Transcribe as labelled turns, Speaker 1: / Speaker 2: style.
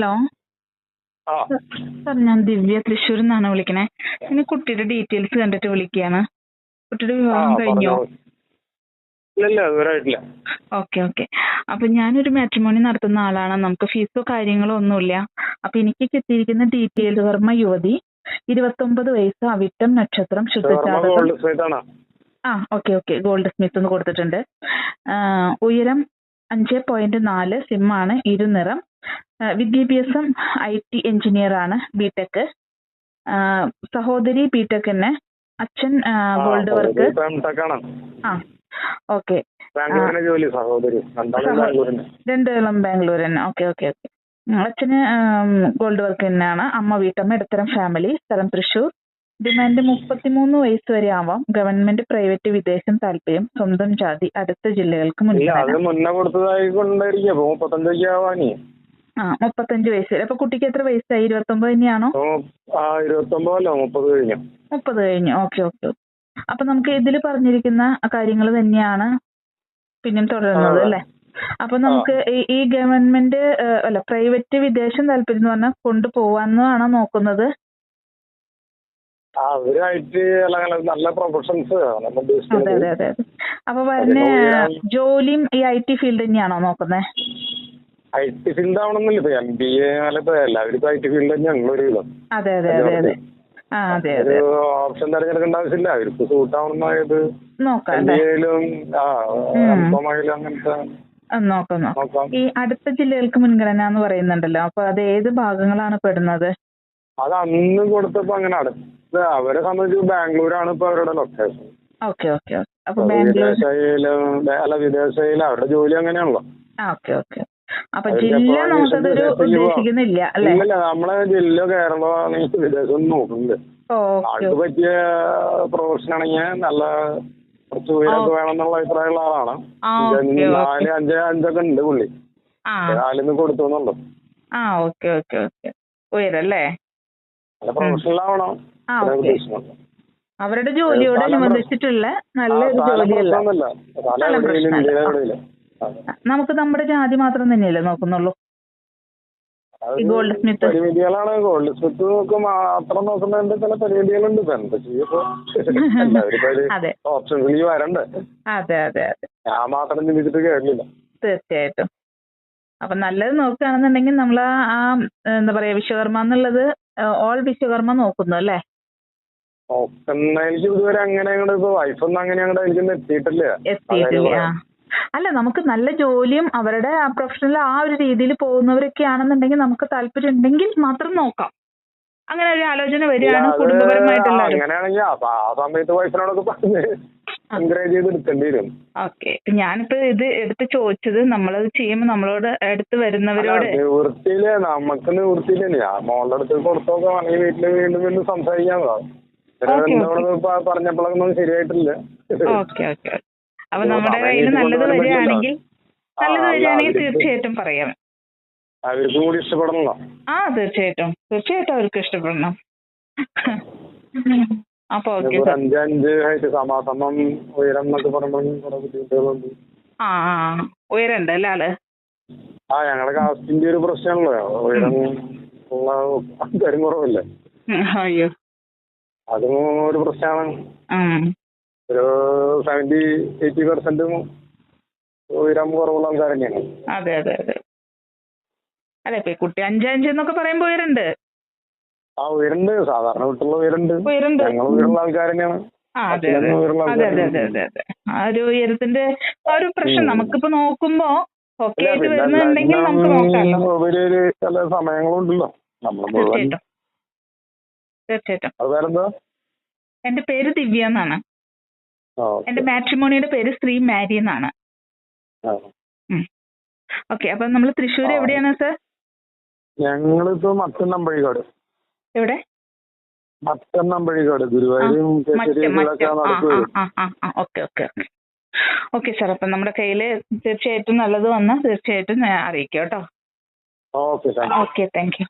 Speaker 1: Hello. Sir ഞാൻ ദിവ്യ തൃശ്ശൂരിൽ നിന്നാണ് വിളിക്കണേ. പിന്നെ കുട്ടിയുടെ ഡീറ്റെയിൽസ് കണ്ടിട്ട് വിളിക്കുകയാണ് കുട്ടിയുടെ വിവാഹം കഴിഞ്ഞോ? Okay okay. അപ്പൊ ഞാനൊരു മാട്രിമോണി നടത്തുന്ന ആളാണ്. നമുക്ക് ഫീസോ കാര്യങ്ങളോ ഒന്നുമില്ല. അപ്പൊ എനിക്ക് കിട്ടിയിരിക്കുന്ന ഡീറ്റെയിൽസ് വർമ്മ യുവതി ഇരുപത്തൊമ്പത് വയസ്സ് അവിട്ടം നക്ഷത്രം ശുദ്ധജാതകം. ആ ഓക്കെ ഓക്കെ. ഗോൾഡ് സ്മിത്ത് എന്ന് കൊടുത്തിട്ടുണ്ട്. ഉയരം അഞ്ച് പോയിന്റ് നാല് സിമ്മാണ് ഇരുനിറം. വിദ്യാഭ്യാസം ഐ ടി എഞ്ചിനീയർ ആണ് ബിടെക് സഹോദരി ബിടെക് തന്നെ. അച്ഛൻ ഗോൾഡ് വർക്ക്. ആ ഓക്കെ. രണ്ടുപേരും ബാംഗ്ലൂർ തന്നെ ഓക്കെ ഓക്കെ ഓക്കെ. അച്ഛന് ഗോൾഡ് വർക്ക് തന്നെയാണ്. അമ്മ വീട്ടമ്മ ഇടത്തരം ഫാമിലി സ്ഥലം തൃശൂർ ഡിമാൻഡ് മുപ്പത്തിമൂന്ന് വയസ്സ് വരെ ആവാം. ഗവൺമെന്റ് പ്രൈവറ്റ് വിദേശം താല്പര്യം സ്വന്തം ജാതി അടുത്ത ജില്ലകൾക്ക്
Speaker 2: ഇല്ല
Speaker 1: ആ മുപ്പത്തഞ്ച് വയസ്സ്. അപ്പൊ കുട്ടിക്ക് എത്ര വയസ്സായി? ഇരുപത്തൊമ്പത് തന്നെയാണോ?
Speaker 2: ആ ഇരുപത്തൊമ്പതല്ലോ മുപ്പത് കഴിഞ്ഞു.
Speaker 1: മുപ്പത് കഴിഞ്ഞു. Okay okay. അപ്പൊ നമുക്ക് ഇതിൽ പറഞ്ഞിരിക്കുന്ന കാര്യങ്ങൾ തന്നെയാണ് പിന്നെയും തുടരുന്നത് അല്ലെ? അപ്പൊ നമുക്ക് ഈ- ഗവൺമെന്റ് അല്ല പ്രൈവറ്റ് വിദേശം താല്പര്യം എന്ന് പറഞ്ഞാൽ കൊണ്ടുപോവാന്നാണോ നോക്കുന്നത്?
Speaker 2: അവരായിട്ട് നല്ല പ്രൊഫഷൻസ്
Speaker 1: അതെ അതെ അതെ അതെ. അപ്പൊ വരുന്ന ജോലിയും ഈ ഐ ടി ഫീൽഡ് തന്നെയാണോ നോക്കുന്നത്
Speaker 2: ഐ ടി ഫീൽഡ് ആവണമെന്നില്ല ഇപ്പൊ എം ബി എ ഇപ്പൊ എല്ലാവർക്കും ഐ ടി ഫീൽഡ് തന്നെയാണല്ലോ ഒരു വിധം
Speaker 1: അതെ അതെ അതെ അതെ.
Speaker 2: ഒരു ഓപ്ഷൻ തെരഞ്ഞെടുക്കേണ്ട ആവശ്യമില്ല. അവർക്ക് സൂട്ട് ആവുന്നതായത്
Speaker 1: നോക്കാം
Speaker 2: എം
Speaker 1: അല്ലേ
Speaker 2: ബി എയിലും ആ
Speaker 1: ഉം.
Speaker 2: എം കോം ആയാലും അങ്ങനത്തെ
Speaker 1: നോക്കാം. നോക്കാം. ഈ അടുത്ത ജില്ലകൾക്ക് മുൻഗണന എന്ന് പറയുന്നുണ്ടല്ലോ. അപ്പൊ അത് ഏത് ഭാഗങ്ങളാണ് പെടുന്നത്?
Speaker 2: അത് അന്ന് കൊടുത്തപ്പോ അങ്ങനെ അടുത്ത് അവരെ സംബന്ധിച്ച് ബാംഗ്ലൂരാണ് ഇപ്പൊ അവരുടെ ലൊക്കേഷൻ
Speaker 1: ഓക്കെ ഓക്കെ അപ്പൊ
Speaker 2: വിദേശയിലും അല്ല വിദേശയിലും അവരുടെ ജോലി അങ്ങനെയാണല്ലോ.
Speaker 1: Okay okay. അപ്പൊ ജില്ല നമുക്കതൊരു ഉദ്ദേശിക്കുന്നില്ല അല്ലേ?
Speaker 2: നമ്മളെ ജില്ല കേരളമാണ് വിദേശം നോക്കുന്നത്
Speaker 1: ഓക്കെ
Speaker 2: ആൾക്ക് പറ്റിയ പ്രൊഫഷൻ ആണെങ്കിൽ നല്ല കുറച്ച് ഉയരമൊക്കെ വേണമെന്നുള്ള അഭിപ്രായമുള്ള ആളാണ്. നാല് അഞ്ച് അഞ്ചൊക്കെ ഉണ്ട് പുള്ളി. നാലിന്ന് കൊടുത്തു എന്നുള്ളു
Speaker 1: ആ ഓക്കെ ഓക്കെ ഓക്കെ. ഉയരല്ലേ?
Speaker 2: നല്ല പ്രൊഫഷണൽ ആവണം.
Speaker 1: അവരുടെ ജോലിയോട് അനുബന്ധിച്ചിട്ടുള്ള നല്ലൊരു ജോലിയല്ല. നമുക്ക് നമ്മുടെ ജാതി മാത്രം തന്നെയല്ലേ നോക്കുന്നുള്ളൂ? Goldsmith.
Speaker 2: പരിമിതികളാണ്. ഗോൾഡ് സ്മിത്ത് നോക്കും മാത്രം നോക്കുന്നതിന്റെ ചില പരിമിതികളുണ്ട്. എന്താ ചെയ്യപ്പോ ഓപ്ഷൻസിൽ വരണ്ടേ?
Speaker 1: അതെ അതെ അതെ.
Speaker 2: ഞാൻ മാത്രം ചിന്തിച്ചിട്ട് കേട്ടില്ല
Speaker 1: തീർച്ചയായിട്ടും. അപ്പൊ നല്ലത് നോക്കുകയാണെന്നുണ്ടെങ്കിൽ നമ്മൾ ആ എന്താ പറയാ വിശ്വകർമ്മ എന്നുള്ളത് ഓൾ വിശ്വകർമ്മ നോക്കുന്നു അല്ലേ?
Speaker 2: നോക്കുന്ന എനിക്ക് ഇതുവരെ അങ്ങനെ അങ്ങോട്ട് ഇപ്പൊ വൈഫൊന്നും അങ്ങനെ അങ്ങോട്ട് എനിക്കൊന്നും എത്തിയിട്ടില്ല.
Speaker 1: എത്തിയിട്ടില്ല ആ. അല്ല നമുക്ക് നല്ല ജോലിയും അവരുടെ ആ പ്രൊഫഷണൽ ആ ഒരു രീതിയിൽ പോകുന്നവരൊക്കെ ആണെന്നുണ്ടെങ്കിൽ നമുക്ക് താല്പര്യം ഉണ്ടെങ്കിൽ മാത്രം നോക്കാം. അങ്ങനെ ഒരു ആലോചന വരികയാണ് കുടുംബപരമായിട്ടുള്ള
Speaker 2: അങ്ങനെയാണെങ്കിൽ ആ സമയത്ത് വൈഫിനോടൊക്കെ പറഞ്ഞ് എൻകറേജ് ചെയ്ത് എടുക്കേണ്ടി വരും.
Speaker 1: ഓക്കെ. ഞാനിപ്പോ ഇത് എടുത്ത് ചോദിച്ചത് നമ്മളത് ചെയ്യുമ്പോൾ നമ്മളോട് അടുത്ത് വരുന്നവരോട്
Speaker 2: നിവൃത്തിയിൽ നമുക്ക് നിവൃത്തിയില്ല ഞാൻ മോളുടെ അടുത്ത് കൊടുത്തോക്കാം അല്ലെങ്കിൽ വീട്ടിൽ വീണ്ടും വീണ്ടും സംസാരിക്കാൻ
Speaker 1: ഓക്കേ, ഓക്കേ.
Speaker 2: എന്നോട് പറഞ്ഞപ്പോഴൊന്നും ശരിയായിട്ടില്ല.
Speaker 1: Okay okay. അപ്പൊ നമ്മുടെ കയ്യിൽ നല്ലത് വരികയാണെങ്കിൽ നല്ലത് വരികയാണെങ്കിൽ തീർച്ചയായിട്ടും പറയാം.
Speaker 2: അവർക്കും കൂടി ഇഷ്ടപ്പെടണല്ലോ
Speaker 1: ആ തീർച്ചയായിട്ടും. തീർച്ചയായിട്ടും അവർക്ക് ഇഷ്ടപ്പെടണം. അപ്പൊ
Speaker 2: സമാസമം ഉയരം എന്നൊക്കെ പറയുമ്പോൾ
Speaker 1: ആ ഉയരണ്ട് അല്ലേ ആൾ?
Speaker 2: ആ ഞങ്ങളുടെ കാസ്റ്റിന്റെ ഒരു പ്രശ്നമല്ലോ ഉയരം ഉള്ള ആൾക്കാരും കുറവല്ലേ?
Speaker 1: അയ്യോ.
Speaker 2: അതും ഒരു പ്രശ്നമാണ്. സെവന്റി എയ്റ്റി പെർസെന്റും ഉയരം കുറവുള്ള ആൾക്കാർ തന്നെയാണ്.
Speaker 1: അതെ അതെ അതെ. അല്ല ഇപ്പൊ കുട്ടി അഞ്ചഞ്ച് എന്നൊക്കെ പറയുമ്പോ ഉയരണ്ട്?
Speaker 2: ആ ഉയരുണ്ട്. സാധാരണ വീട്ടിലുള്ള ഉയരുണ്ട്.
Speaker 1: ഉയരണ്ട്.
Speaker 2: ഞങ്ങൾ ഉയരുള്ള ആൾക്കാർ തന്നെയാണ്.
Speaker 1: ആ അതെ അതെ. അതെ അതെ അതെ അതെ അതെ. ആ ഒരു ഉയരത്തിന്റെ ആ ഒരു പ്രശ്നം. നമുക്കിപ്പോ നോക്കുമ്പോ ഓക്കെ ആയിട്ട് വരുന്നുണ്ടെങ്കിൽ നമുക്ക് നോക്കാമല്ലോ
Speaker 2: ചില സമയങ്ങളുണ്ടല്ലോ
Speaker 1: തീർച്ചയായിട്ടും. തീർച്ചയായിട്ടും. എന്റെ പേര് ദിവ്യ എന്നാണ്. എന്റെ മാട്രിമോണിയുടെ പേര് ശ്രീ മാരി എന്നാണ്. ഓക്കെ അപ്പൊ നമ്മൾ തൃശ്ശൂർ. എവിടെയാണ് സർ?
Speaker 2: ഞങ്ങളിപ്പോ മത്തന്നമ്പഴിക്കാട്.
Speaker 1: എവിടെ? Mathannampazhikkad okay okay okay. Sir അപ്പൊ നമ്മുടെ കയ്യിൽ തീർച്ചയായിട്ടും നല്ലത് വന്നാൽ തീർച്ചയായിട്ടും അറിയിക്കാം കേട്ടോ. Okay thank you.